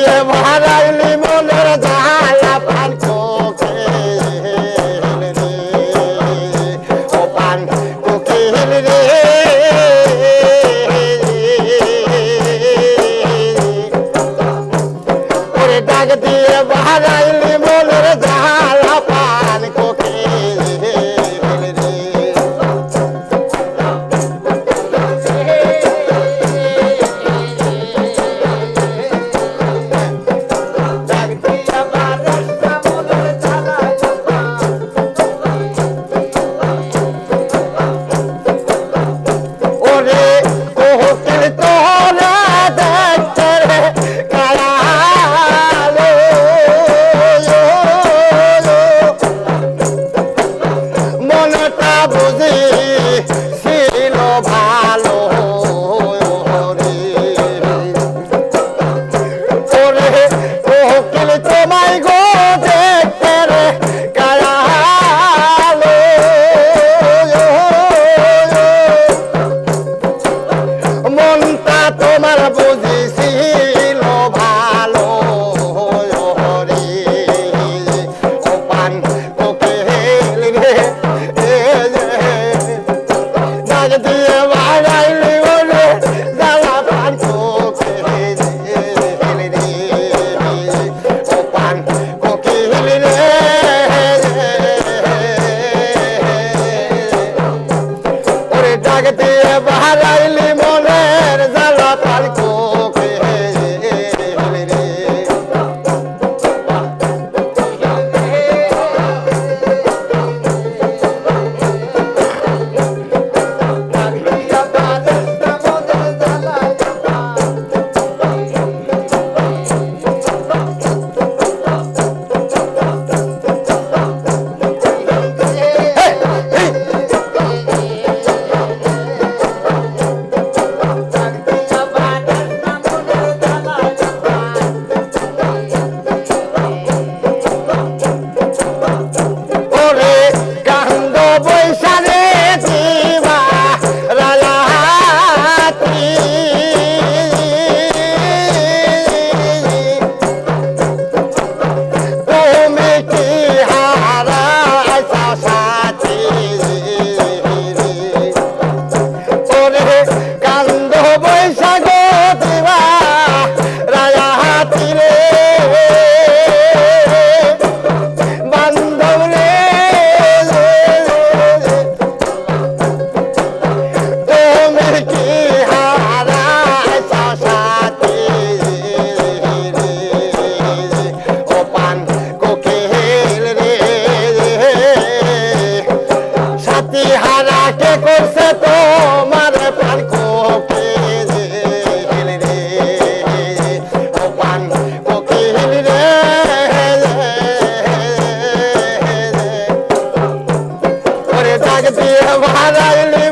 দিয়ে ভাড়াইলি মনের জ্বালা পান চোখে ও পান কোকিল রে ওরে লাগতে বাহারাইলি সাথী হারা কে করছে তোমার প্রাণ কোকে ভাড়াইলি